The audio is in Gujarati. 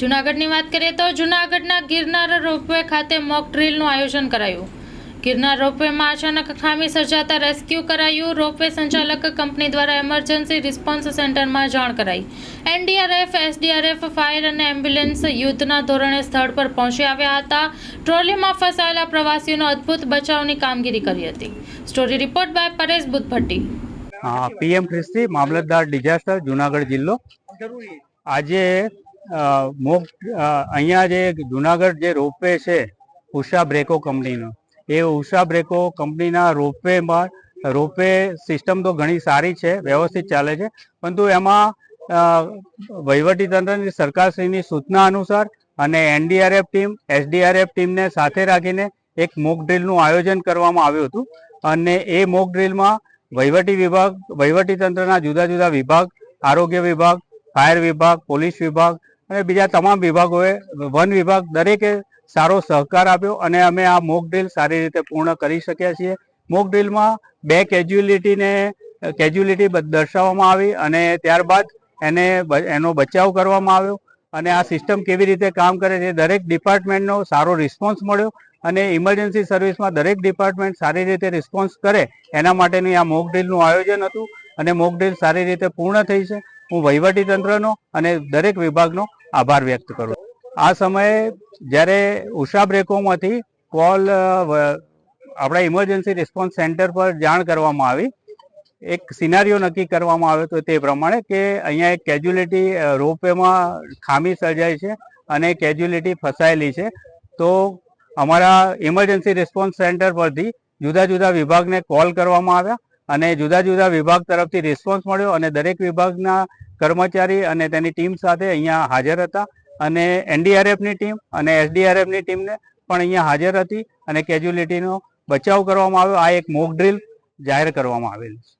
જુનાગઢની વાત કરીએ તો જુનાગઢના ગિરનાર રોપવે ખાતે મોક ડ્રીલનું આયોજન કરાયું. ગિરનાર રોપવેમાં અચાનક ખામી સર્જાતા રેસ્ક્યુ કરાયું. રોપવે સંચાલક કંપની દ્વારા એમરજન્સી રિસ્પોન્સ સેન્ટરમાં જાણ કરાઈ. એનડીઆરએફ, એસડીઆરએફ, ફાયર અને એમ્બ્યુલન્સ યુદ્ધના ધોરણે સ્થળ પર પહોંચી આવ્યા હતા. ટ્રોલીમાં ફસાયેલા પ્રવાસીઓનો અદ્ભુત બચાવની કામગીરી કરી હતી. Story report by Paresh Buddhabhatti. PM ખ્રિસ્તી મામલતદાર ડિઝાસ્ટર જુનાગઢ જિલ્લો. આજે અ, મોક અહીંયા જે જુનાગઢ જે રોપવે છે ઉષા બ્રેકો કંપનીનો એ ઉષા બ્રેકો કંપનીના રોપવેમાં રોપવે સિસ્ટમ તો ઘણી સારી છે વ્યવસ્થિત ચાલે છે પરંતુ એમાં વહીવટીતંત્રની સરકારશ્રીની સૂચના અનુસાર અને એનડીઆરએફ ટીમ એસડીઆરએફ ટીમને સાથે રાખીને એક મોક ડ્રીલનું આયોજન કરવામાં આવ્યું હતું અને એ મોક ડ્રીલમાં વહીવટી વિભાગ વહીવટી તંત્રના જુદા જુદા વિભાગ આરોગ્ય વિભાગ ફાયર વિભાગ પોલીસ વિભાગ અને બીજા તમામ વિભાગોએ, વન વિભાગ દરેકે સારો સહકાર આપ્યો અને અમે આ મોક ડ્રીલ સારી રીતે પૂર્ણ કરી શક્યા છીએ. મોક ડ્રીલમાં બે કેજ્યુઅલિટીને કેજ્યુઅલિટી દર્શાવવામાં આવી અને ત્યારબાદ એને એનો બચાવ કરવામાં આવ્યો અને આ સિસ્ટમ કેવી રીતે કામ કરે છે દરેક ડિપાર્ટમેન્ટનો સારો રિસ્પોન્સ મળ્યો અને ઇમરજન્સી સર્વિસમાં દરેક ડિપાર્ટમેન્ટ સારી રીતે રિસ્પોન્સ કરે એના માટેની આ મોક ડ્રીલનું આયોજન હતું અને મોક ડ્રીલ સારી રીતે પૂર્ણ થઈ છે. હું વહીવટી તંત્રનો અને દરેક વિભાગનો આભાર વ્યક્ત કરું આ સમયે જ્યારે ઉષા બ્રેકોમાંથી કોલ આપણા ઇમરજન્સી રિસ્પોન્સ સેન્ટર પર જાણ કરવામાં આવી, એક સિનારીઓ નક્કી કરવામાં આવ્યો હતો તે પ્રમાણે કે અહીંયા એક કેજ્યુલિટી રોપવેમાં ખામી સર્જાઈ છે અને કેજ્યુલિટી ફસાયેલી છે. તો અમારા ઇમરજન્સી રિસ્પોન્સ સેન્ટર પરથી જુદા જુદા વિભાગને કોલ કરવામાં આવ્યા અને જુદા જુદા વિભાગ તરફથી રિસ્પોન્સ મળ્યો અને દરેક વિભાગના કર્મચારી અને તેની ટીમ સાથે અહીંયા હાજર હતા અને એનડીઆરએફની ટીમ અને એસડીઆરએફની ટીમને પણ અહીંયા હાજર હતી અને કેજ્યુલિટીનો બચાવ કરવામાં આવ્યો. આ એક મોક ડ્રિલ જાહેર કરવામાં આવેલ છે.